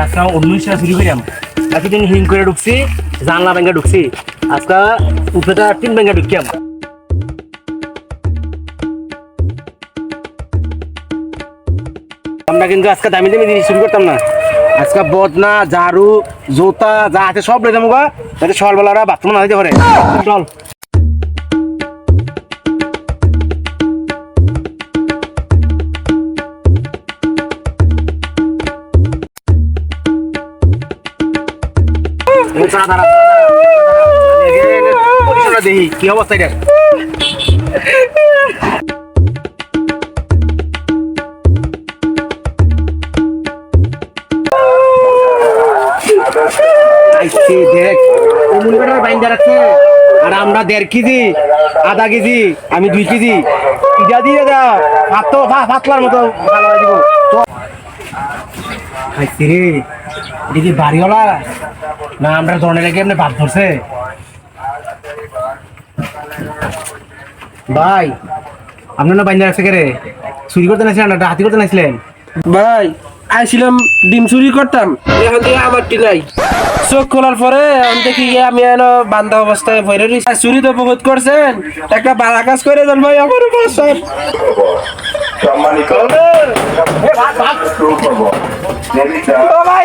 আজকে চুরি করিলাম বাকি দিন হিং করে ঢুকছি, জানলা ঢুকছি। আজকে উপরেটা তিন ঢুকিয়াম। আমরা কিন্তু আজকে দামি দামি জিনিস চুরি করতাম না। আজকে বদনা, ঝাড়ু, জুতা, যা আছে সব লেগে মুগা যাতে সকালবেলা বাথরুম না দিতে পারে। চল। দেখি কি অবস্থা এটা? বাইন্দা রাখছে। আর আমরা দেড় কেজি, আধা কেজি, আমি দুই কেজি। ইটা দিয়ে দা, ভাত তো ভা- পাতলার মতো দিব রে। এটা কি বাড়িওয়ালা? না আমরা ধরনের রেখে এমনি ভাত ধরছে। ভাই আপনার না বাইন্দা রাখছে কে রে? চুরি করতে নাছিলেন না হাতি করতে নাছিলেন ভাই আইছিলাম ডিম চুরি করতাম। এখন থেকে আমার নাই। চোখ খোলার পরে এখন দেখি গিয়ে আমি এনে বান্ধা অবস্থায় ভরে রয়েছি চুরি তো বহুত করছেন। একটা বালা কাজ করে দেন ভাই আমার বাসায় সম্মানিত। ভাই